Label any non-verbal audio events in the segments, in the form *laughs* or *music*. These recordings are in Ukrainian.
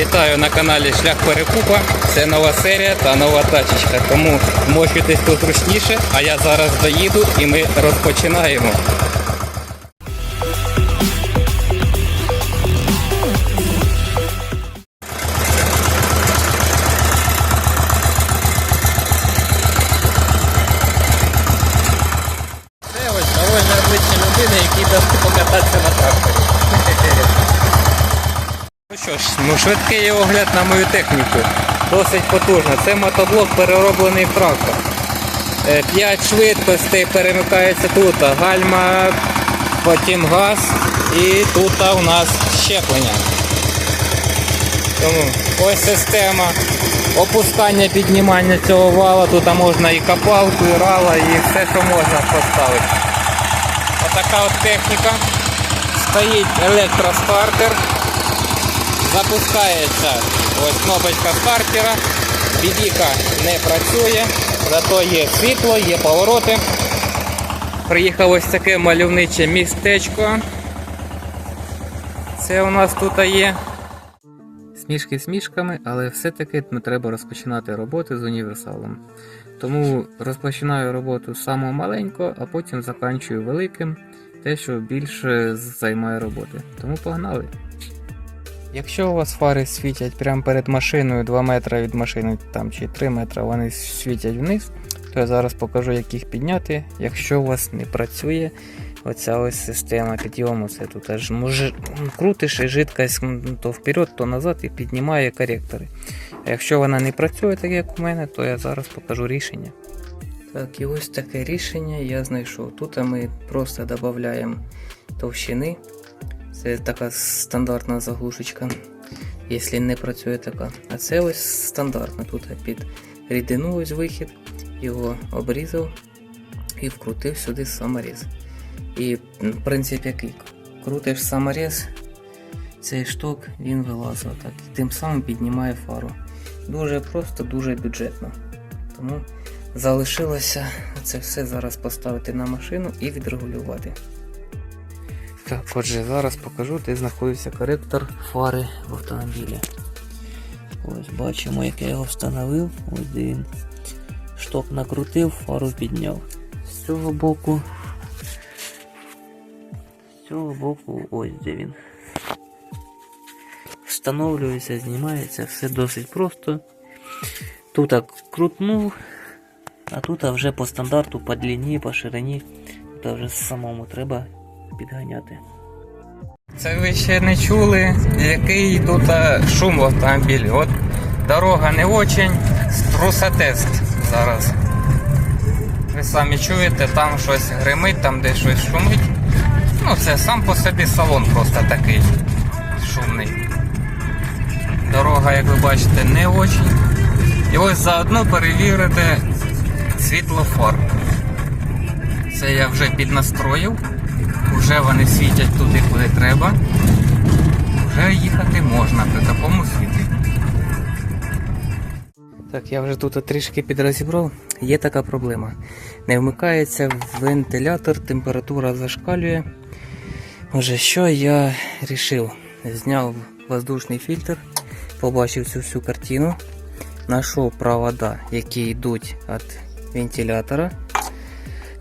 Вітаю на каналі Шлях Перекупа. Це нова серія та нова тачечка. Тому мочитесь тут ручніше, а я зараз доїду і ми розпочинаємо. Швидкий огляд на мою техніку. Досить потужно. Це мотоблок перероблений в трактор. 5 швидкостей перемикається тут. Гальма, потім газ і тут у нас щеплення. Тому ось система опускання, піднімання цього вала. Тут можна і копалку, і рала, і все, що можна поставити. Отака от техніка. Стоїть електростартер. Запускається ось кнопочка стартера. Бібіка не працює, зато є світло, є повороти. Приїхав ось таке мальовниче містечко. Це у нас тут є. Смішки смішками, але все-таки треба розпочинати роботи з універсалом. Тому розпочинаю роботу з самого а потім заканчую великим, те, що більше займає роботи. Тому погнали. Якщо у вас фари світять прямо перед машиною 2 метри від машини там, чи 3 метри, вони світять вниз, то я зараз покажу, як їх підняти. Якщо у вас не працює оця ось система підйому, це тут аж може, крутиш і жидкость то вперед, то назад і піднімає коректори. А якщо вона не працює так, як у мене, то я зараз покажу рішення. Так, і ось таке рішення я знайшов. Тут ми просто додаємо товщини. Це така стандартна заглушечка, якщо не працює така. А це ось стандартна. Тут під рідину ось вихід, його обрізав і вкрутив сюди саморіз. І в принципі який крутиш саморіз, цей шток він вилазить так. І тим самим піднімає фару. Дуже просто, дуже бюджетно. Тому залишилося це все зараз поставити на машину і відрегулювати. Так, отже, зараз покажу, де знаходиться коректор фари в автомобілі. Ось бачимо, як я його встановив. Ось де він. Шток накрутив, фару підняв. З цього боку. З цього боку ось де він. Встановлюється, знімається, все досить просто. Тут крутнув, а тут вже по стандарту, по длині, по ширині. Тут вже самому треба підганяти. Це ви ще не чули, який тут шум в автомобілі. От дорога не очень, струсатест зараз. Ви самі чуєте, там щось гримить, там де щось шумить. Ну це сам по собі салон просто такий шумний. Дорога, як ви бачите, не очень. І ось заодно перевірити світлофор. Це я вже піднастроїв. Вже вони світять туди, куди треба. Вже їхати можна при такому світлі. Так, я вже тут трішки підрозібрав. Є така проблема. Не вмикається вентилятор, температура зашкалює. Може, що я вирішив? Зняв воздушний фільтр, побачив цю всю картину, знайшов провода, які йдуть від вентилятора.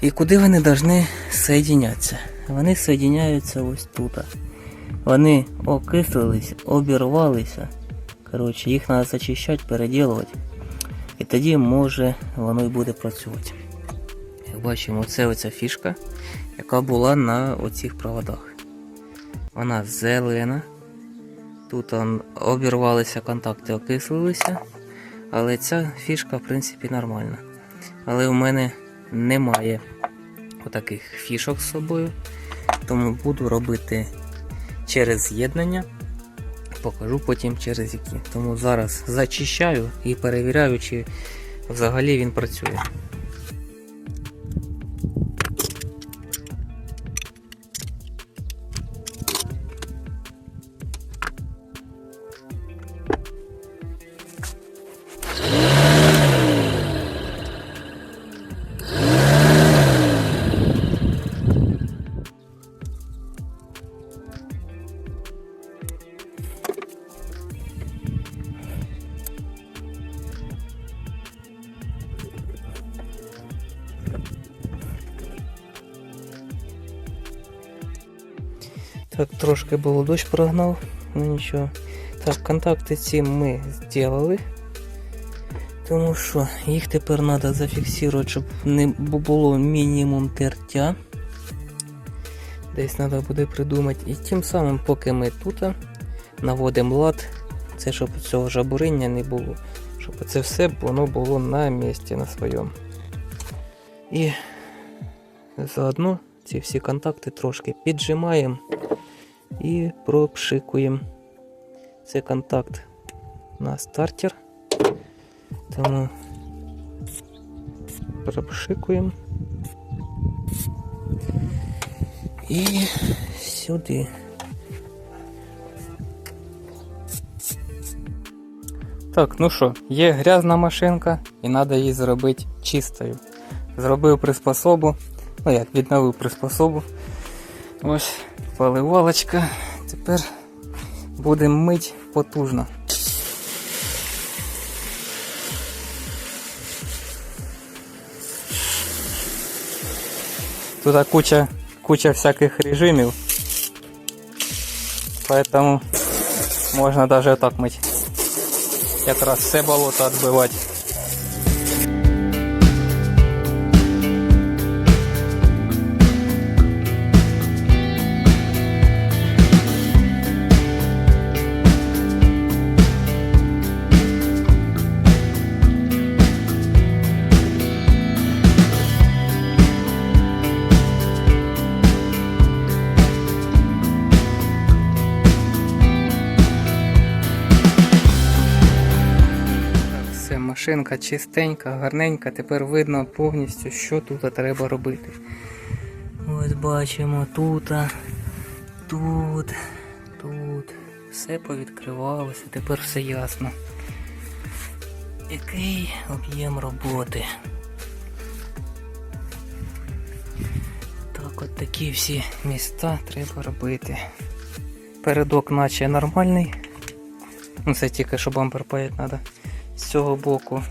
І куди вони повинні соєдинятися? Вони соєдиняються ось тут. Вони окислились, обірвалися. Коротше, їх треба зачищати, переділувати. І тоді може воно і буде працювати. Як бачимо, це оця фішка, яка була на оцих проводах. Вона зелена. Тут он, обірвалися контакти, окислилися. Але ця фішка, в принципі, нормальна. Але у мене немає отаких фішок з собою. Тому буду робити через з'єднання. Покажу потім через які. Тому зараз зачищаю і перевіряю, чи взагалі він працює. Трошки було дощ прогнав, ну нічого. Так, контакти ці ми зробили. Тому що їх тепер треба зафіксувати, щоб не було мінімум тертя. Десь треба буде придумати. І тим самим, поки ми тут наводимо лад, це щоб цього жабуриння не було. Щоб це все воно було на місці на своєму. І заодно ці всі контакти трошки піджимаємо і пропшикуємо. Це контакт на стартер. Тому пропшикуємо. І сюди. Так, ну що, є грязна машинка і треба її зробити чистою. Зробив приспособу. Ну як, відновив приспособу. Ось поливалочка. Тепер будемо мить потужно. Тут куча, куча всяких режимів. Поэтому можно даже так мыть. Якраз все болото отбивать. Машинка чистенька, гарненька. Тепер видно повністю, що тут треба робити. Ось бачимо тут, тут, тут. Все повідкривалося, тепер все ясно. Який об'єм роботи. Так, от такі всі міста треба робити. Передок наче нормальний. Ну це тільки що бампер паяти треба з цього боку.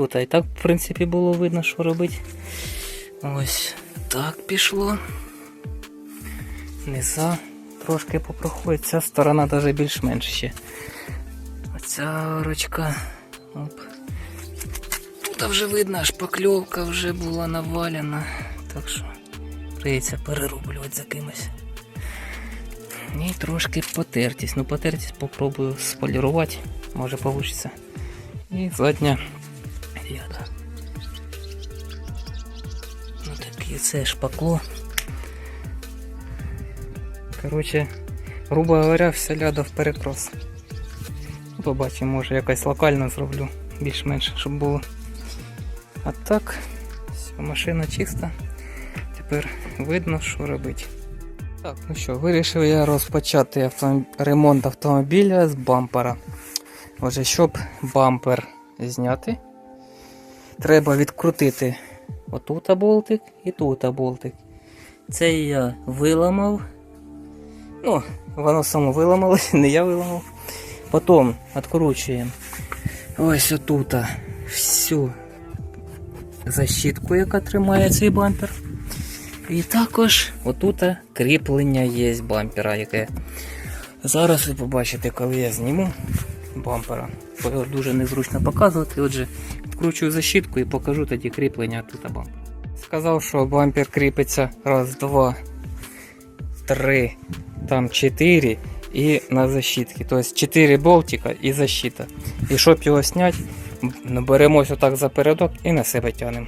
Тут а і так, в принципі, було видно, що робити. Ось так пішло. Низа трошки попроходить. Ця сторона навіть більш-менш ще. Оця ручка. Оп. Тут вже видно, шпакльовка вже була навалена. Так що прийдеться перероблювати за кимось. І трошки потертість. Ну потертість попробую сполірувати, може вийде. І задня ряда. Ну таке це шпакло. Коротше, грубо говоря, вся ляда в перекрос. Побачимо, може якось локально зроблю, більш-менш, щоб було. А так, все, машина чиста. Тепер видно, що робити. Так, ну що, вирішив я розпочати автомоб... ремонт автомобіля з бампера. Отже, щоб бампер зняти, треба відкрутити отут болтик і тут болтик. Це я виламав. Ну, воно само виламалось, не я виламав. Потім відкручуємо ось отут всю защитку, яка тримає цей бампер. І також отут кріплення є бампера, яке зараз ви побачите, коли я зніму бампера. Дуже незручно показувати. Отже, відкручую защитку і покажу тоді кріплення тут бампера. Сказав, що бампер кріпиться раз, два, три, там чотири і на защитки. Тобто 4 болтика і защита. І щоб його зняти, беремось отак за передок і на себе тянемо.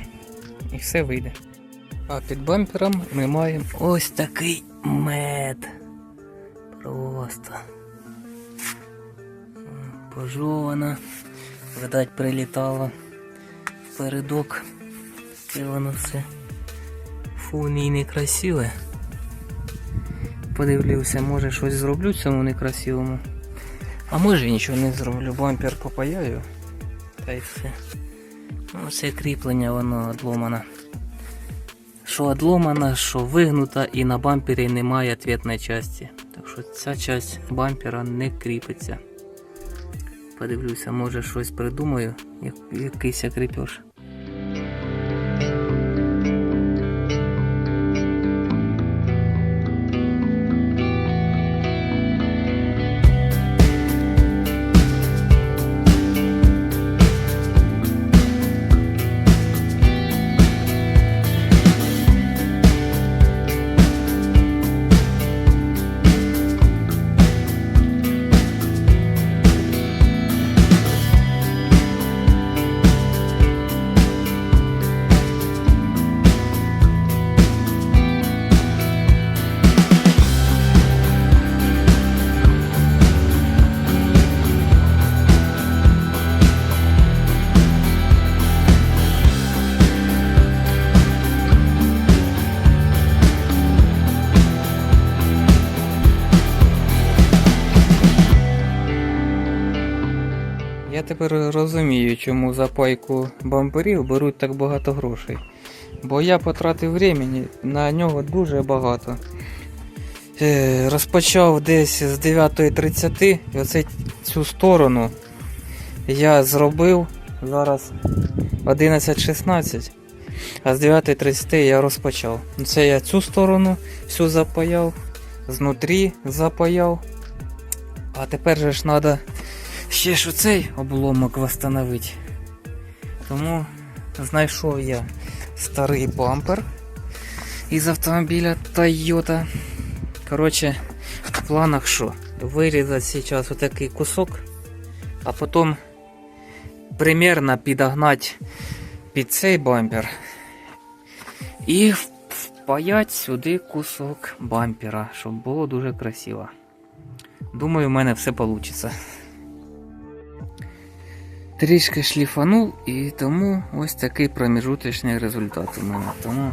І все вийде. А під бампером ми маємо ось такий мед. Просто. Пожована. Видать, прилітала передок. І воно все фуні і некрасиве. Подивлюся, може щось зроблю цьому некрасивому. А може нічого не зроблю, бампер попаяю. Та й все. Ну, це кріплення воно одломане що одломана, що вигнута і на бампері немає ответної частини. Так що ця часть бампера не кріпиться. Подивлюся, може щось придумаю, як, якийсь кріпеж. Тепер розумію, чому за пайку бамперів беруть так багато грошей. Бо я потратив времени на нього дуже багато. Е, розпочав десь з 9.30 і оце цю сторону я зробив зараз 11.16, а з 9.30 я розпочав. Це я цю сторону всю запаяв, знутрі запаяв. А тепер же ж треба ще ж оцей обломок восстановити. Тому знайшов я старий бампер із автомобіля Toyota. Коротше, в планах що? Вирізати зараз отакий кусок, а потім примерно підогнати під цей бампер і впаять сюди кусок бампера, щоб було дуже красиво. Думаю, в мене все вийде. Трішки шліфанув і тому ось такий проміжуточний результат у мене. Тому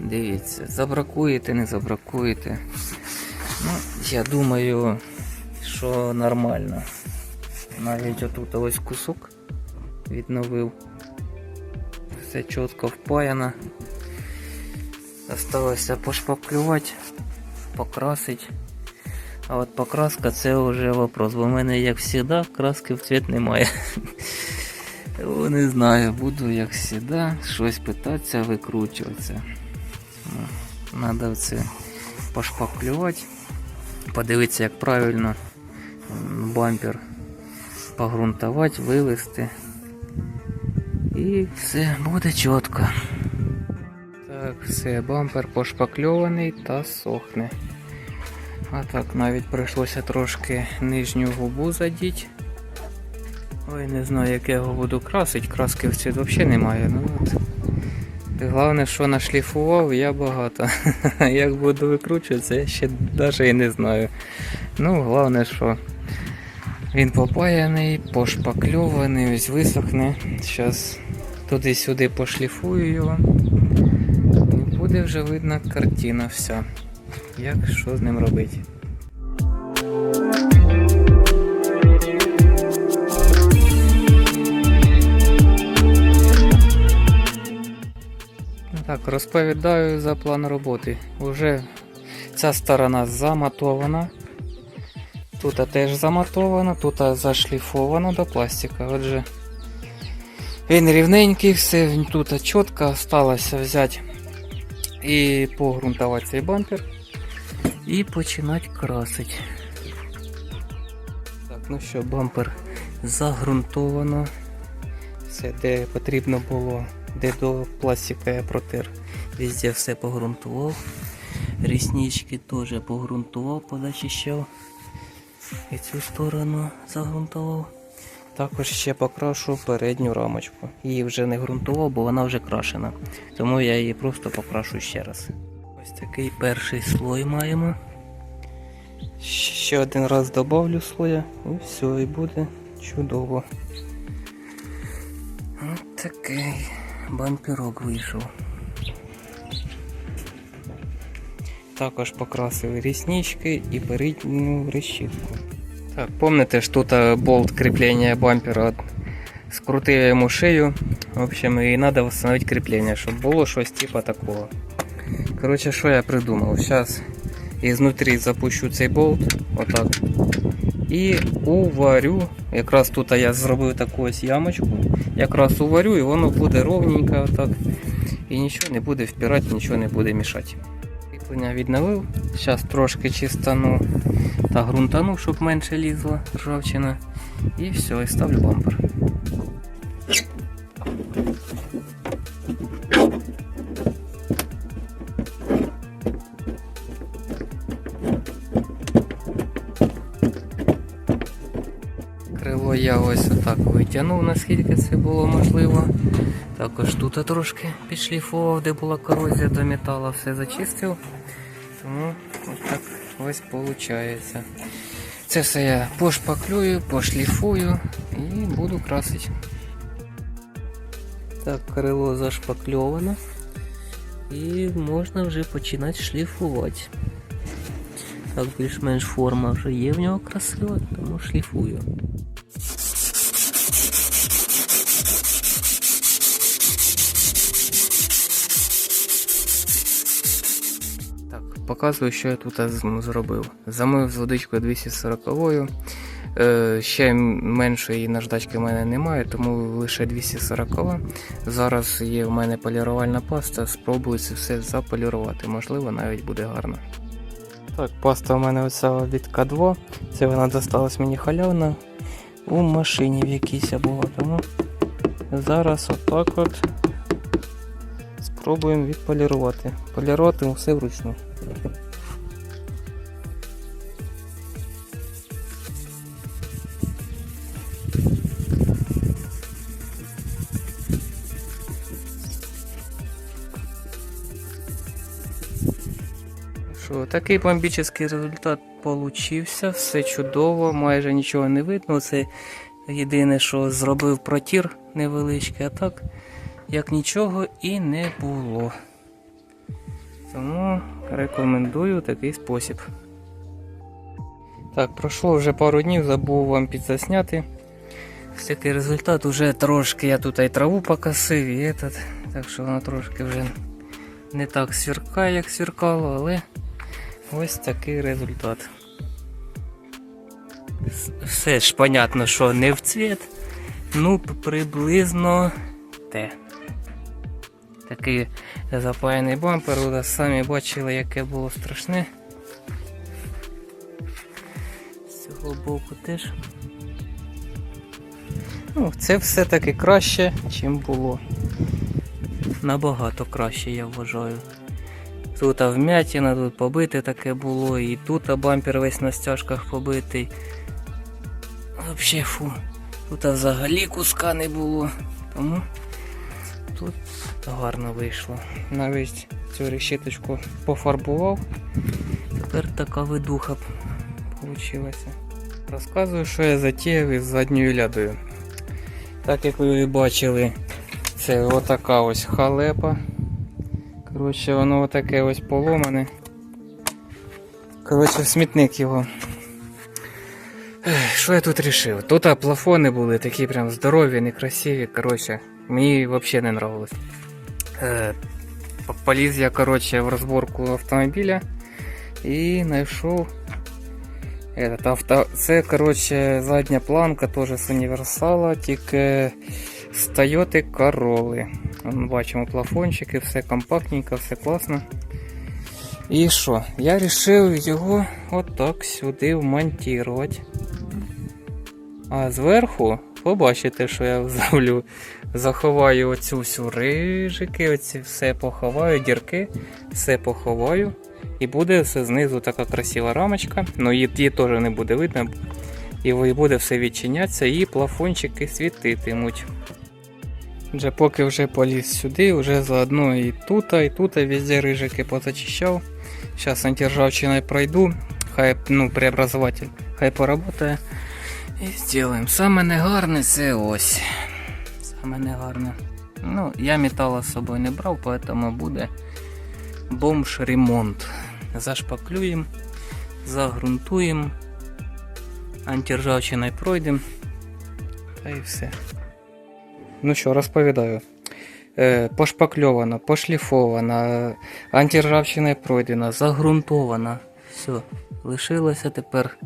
дивіться, забракуєте, не забракуєте. Ну, я думаю, що нормально. Навіть отут ось кусок відновив. Все чітко впаяно. Осталося пошпаклювати, покрасити. А от покраска це вже вопрос, бо в мене, як завжди, краски в цвіт немає. Не знаю, буду як завжди, щось питатися, викручуватися. Треба це пошпаклювати, подивитися, як правильно бампер погрунтувати, вивести. І все буде чітко. Так, все, бампер пошпакльований та сохне. А так навіть прийшлося трошки нижню губу задіти. Ой, не знаю, як я його буду красити, краски в цвіт взагалі немає. Ну, от. Головне, що нашліфував, я багато. *laughs* Як буду викручуватися, я ще навіть і не знаю. Ну, головне, що він попаяний, пошпакльований, ось висохне. Зараз туди-сюди пошліфую його. І буде вже видно картина вся. Як що з ним робити. Ну Так, розповідаю за план роботи. Уже ця сторона заматована. Тут теж заматовано, тут зашліфовано до пластика. Отже, він рівненький, все тут чітко сталося взяти і погрунтувати цей бампер і починати красити. Так, ну що, бампер загрунтовано. Все, де потрібно було, де до пластика я протер. Везде все погрунтував. Ріснички теж погрунтував, позачищав. І цю сторону загрунтував. Також ще покрашу передню рамочку. Її вже не ґрунтував, бо вона вже крашена. Тому я її просто покрашу ще раз. Ось такий перший слой маємо. Ще один раз добавлю слоя і все, і буде чудово. Ось такий бамперок вийшов. Також покрасив ріснички і передню решітку. Так, помните ж тут е, болт кріплення бампера скрутив йому шию. В общем, і треба встановити кріплення, щоб було щось типа такого. Коротше, що я придумав? Зараз ізнутрі запущу цей болт, отак. І уварю. Якраз тут я зробив таку ось ямочку. Якраз уварю і воно буде ровненько отак. І нічого не буде впирати, нічого не буде мішати. Кріплення відновив. Зараз трошки чистану та ґрунтану, щоб менше лізла ржавчина. І все, і ставлю бампер. Отак витягнув, наскільки це було можливо. Також тут трошки підшліфував, де була корозія до металу, все зачистив. Тому ось так ось виходить. Це все я пошпаклюю, пошліфую і буду красити. Так, крило зашпакльовано. І можна вже починати шліфувати. Так, більш-менш форма вже є в нього красива, тому шліфую. Показую, що я тут зробив. Замив з водичкою 240 Е, ще меншої наждачки в мене немає, тому лише 240. Зараз є в мене полірувальна паста, спробую це все заполірувати. Можливо, навіть буде гарно. Так, паста у мене оця від К2. Це вона досталась мені халявна у машині в якійсь або тому. Зараз отак от спробуємо відполірувати. Полірувати все вручну. Такий бомбічний результат получився, все чудово, майже нічого не видно. Це єдине, що зробив протір невеличкий, а так як нічого і не було. Тому рекомендую такий спосіб. Так, пройшло вже пару днів, забув вам підзасняти. Ось такий результат уже трошки я тут і траву покосив, і этот, так що воно трошки вже не так сверкає, як сверкало, але ось такий результат. Все ж понятно, що не в цвіт, ну приблизно те. Такий запаяний бампер, ви самі бачили, яке було страшне. З цього боку теж. Ну, це все-таки краще, чим було. Набагато краще, я вважаю. Тут вмятина, тут побите таке було, і тут бампер весь на стяжках побитий. Взагалі фу. Тут взагалі куска не було. Тому тут гарно вийшло. Навіть цю решіточку пофарбував. Тепер така видуха вийшла. Розказую, що я затіяв із задньою лядою. Так як ви бачили, це отака ось халепа. Коротше, воно отаке ось поломане. Коротше, смітник його. Що я тут рішив? Тут плафони були такі прям здорові, некрасиві. Коротше, мені взагалі не нравилось. Е, поліз я коротше, в розборку автомобіля і знайшов. Этот, авто... Це коротше, задня планка теж з універсала, тільки з Toyota Corolla. Вон, бачимо плафончики, все компактненько, все класно. І що? Я вирішив його отак сюди вмонтувати. А зверху побачите, що я зроблю. Заховаю оцю всю рижики, оці все поховаю, дірки, все поховаю. І буде все знизу така красива рамочка. Ну її, її теж не буде видно. І буде все відчинятися, і плафончики світитимуть. Вже поки вже поліз сюди, вже заодно і тут, і тут везде рижики позачищав. Зараз антиржавчиною пройду, хай ну, преобразователь хай поработає. І зробимо. Саме негарне це ось. Саме негарне. Ну, я металу з собою не брав, тому буде бомж ремонт. Зашпаклюємо, загрунтуємо, антиржавчиною пройдемо. Та і все. Ну що, розповідаю. Е, пошпакльована, пошліфована, антиржавчина пройдена, загрунтована. Все. Лишилося тепер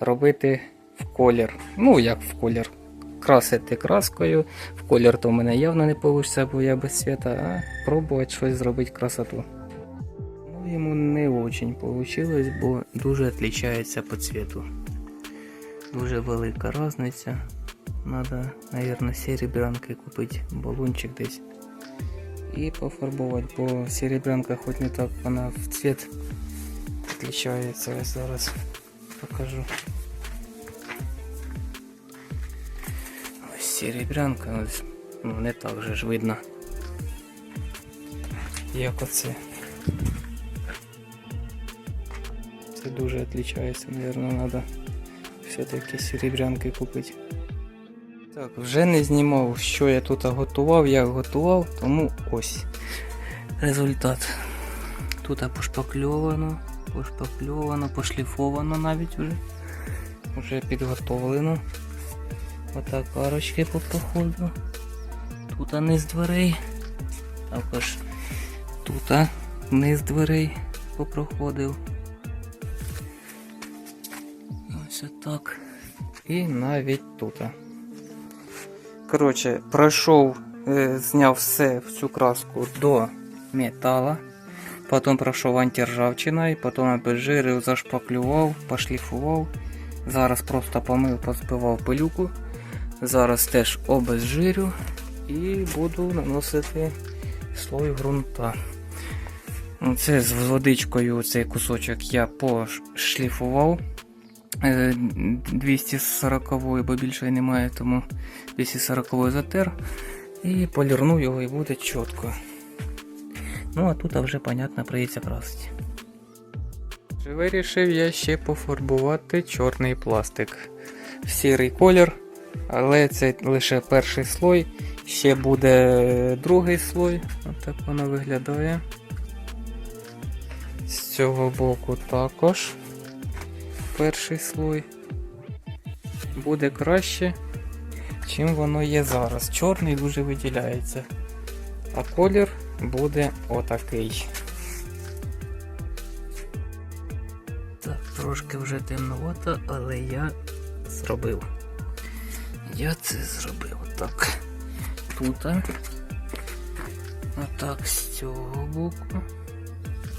робити в колір. Ну, як в колір. Красити краскою. В колір то в мене явно не вийде, бо я без світа, а пробувати щось зробити красоту. Ну, йому не очень вийшло, бо дуже відрізняється по цвету. Дуже велика різниця. Надо, наверное, серебрянкой купить баллончик десь и пофарбовать, бо серебрянка хоть не так, вона в цвет отличается. Ось зараз покажу. Серебрянка, ну не так же ж видно. Як оце. Це дуже отличается, наверное, надо все-таки серебрянки купити. Так, вже не знімав, що я тут готував, як готував, тому ось результат. Тут пошпакльовано, пошпакльовано, пошліфовано навіть вже. Вже підготовлено. Отак арочки попоходу. Тут низ дверей. Також тут низ дверей попроходив. Ось так. І навіть тут. Коротше, пройшов, е, зняв все всю краску до металу. Потім пройшов антиржавчиною, потім обезжирив, зашпаклював, пошліфував. Зараз просто помив, позбивав пилюку. Зараз теж обезжирю і буду наносити слой ґрунта. Це з водичкою цей кусочок я пошліфував. Е, 240 бо більше немає, тому 240 затер. І полірну його і буде чітко. Ну а тут вже, понятно, прийдеться красити. Вирішив я ще пофарбувати чорний пластик в сірий колір, але це лише перший слой. Ще буде другий слой. Отак воно виглядає. З цього боку також перший слой. Буде краще, чим воно є зараз. Чорний дуже виділяється. А колір буде отакий. Так, трошки вже темновато, але я зробив. Я це зробив так. Тут. Отак з цього боку.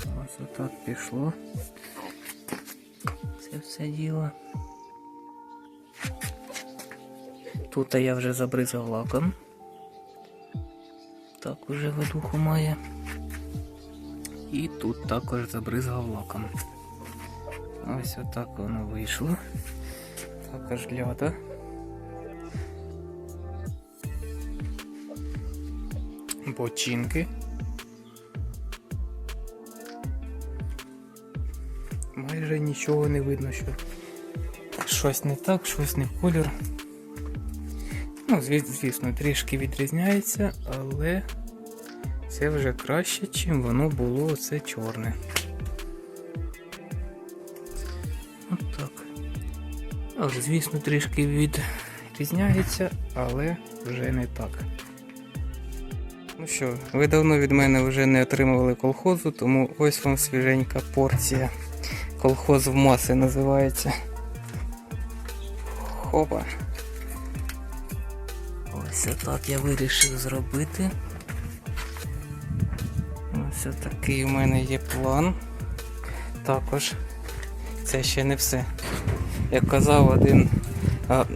Ось отак пішло. Це все діло. Тут я вже забризав лаком. Так уже видуху має. І тут також забризгав лаком. Ось отак воно вийшло. Також ляда. Бочинки. Майже нічого не видно, що щось не так, щось не в колір. Ну, звісно, трішки відрізняється, але це вже краще, чим воно було оце чорне. От так. Але, звісно, трішки відрізняється, але вже не так. Що, ви давно від мене вже не отримували колхозу, тому ось вам свіженька порція. Колхоз в маси називається. Хопа. Ось так я вирішив зробити. Ось такий у мене є план. Також це ще не все. Як казав один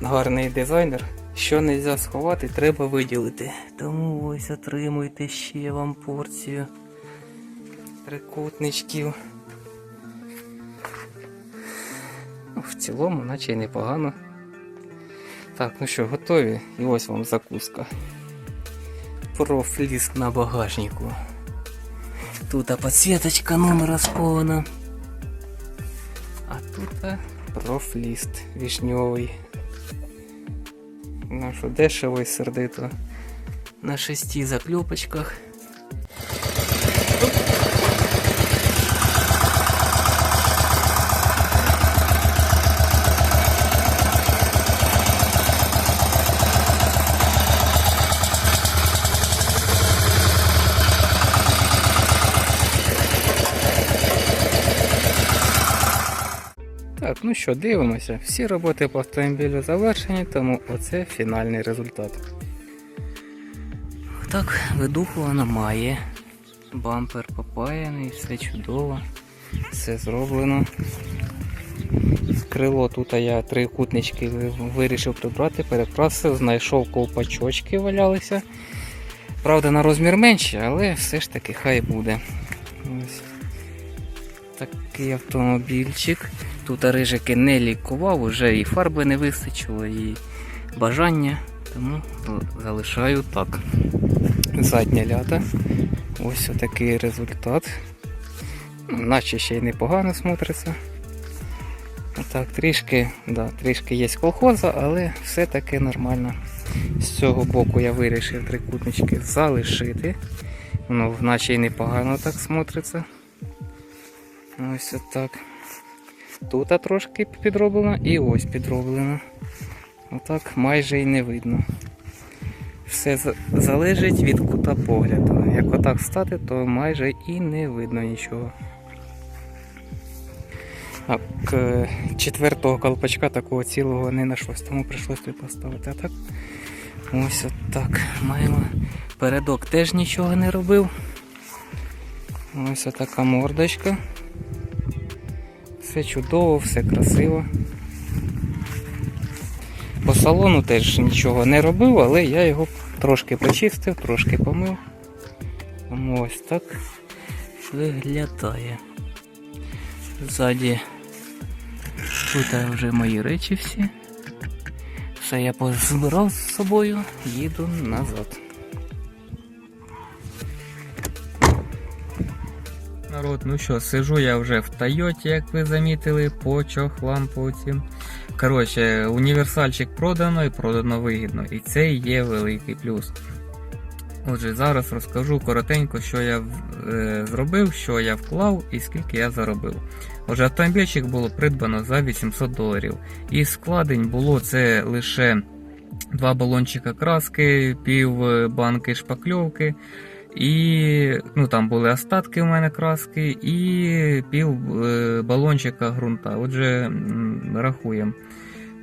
гарний дизайнер, що не можна сховати, треба виділити. Тому ось отримуйте ще вам порцію трикутничків. Ну, В цілому, наче й непогано. Так, ну що, готові? І ось вам закуска. Профліск на багажнику. Тут підсвіточка номера спована. А тут профліст вишньовий. Що, дешево і сердито. На шести закльопочках. Так, ну що, дивимося. Всі роботи по автомобілю завершені, тому оце фінальний результат. Так, видуху вона має. Бампер попаяний, все чудово, все зроблено. Крило тут я трикутнички вирішив прибрати, перекрасив, знайшов ковпачочки валялися. Правда, на розмір менші, але все ж таки хай буде. Ось такий автомобільчик. Тут рижики не лікував, вже і фарби не вистачило, і бажання, тому залишаю так. Задня ляда. Ось такий результат. Наче ще й непогано смотриться. Так, трішки, да, трішки є колхоза, але все-таки нормально. З цього боку я вирішив трикутнички залишити. Воно наче й непогано так смотриться. Ось так. Тут трошки підроблено і ось підроблено. Отак майже і не видно. Все залежить від кута погляду. Як отак стати, то майже і не видно нічого. А четвертого колпачка такого цілого не знайшлось, тому прийшлось тут поставити. А так ось от так. Маємо. Передок теж нічого не робив. Ось така мордочка. Все чудово, все красиво. По салону теж нічого не робив, але я його трошки почистив, трошки помив. Тому ось так виглядає. Ззаді тут вже мої речі всі. Все я позбирав з собою, їду назад. Народ, ну що, сижу я вже в Тойоті, як ви замітили, по чохлам по цим. Коротше, універсальчик продано і продано вигідно. І це є великий плюс. Отже, зараз розкажу коротенько, що я е, зробив, що я вклав і скільки я заробив. Отже, автомобільчик було придбано за 800 доларів. І складень було це лише два балончика краски, пів банки шпакльовки. І ну, там були остатки у мене краски, і пів е, балончика ґрунта. Отже, рахуємо.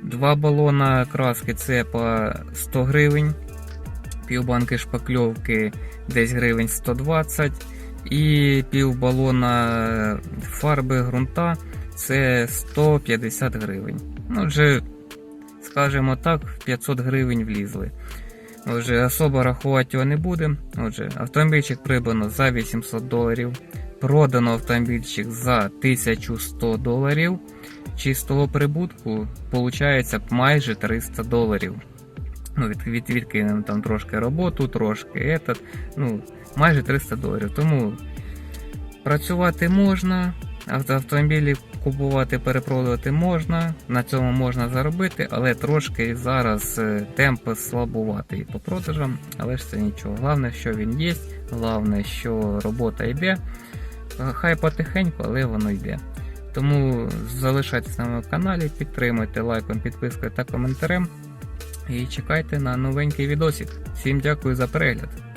Два балона краски це по 100 гривень, пів банки шпакльовки десь гривень 120, і пів балона фарби ґрунта це 150 гривень. Ну, Отже, скажімо так, в 500 гривень влізли. Отже, особо рахувати його не будемо. Отже, автомобільчик придбано за 800 доларів. Продано автомобільчик за 1100 доларів. Чистого прибутку виходить майже 300 доларів. Ну, від, від, відкинемо там трошки роботу, трошки этот, ну, майже 300 доларів. Тому працювати можна, автомобілі купувати, перепродувати можна, на цьому можна заробити, але трошки зараз е, темп слабуватий по продажам, але ж це нічого. Головне, що він є, головне, що робота йде. Е, Хай потихеньку, але воно йде. Тому залишайтесь на моєму каналі, підтримуйте лайком, підпискою та коментарем. І чекайте на новенький відосик. Всім дякую за перегляд.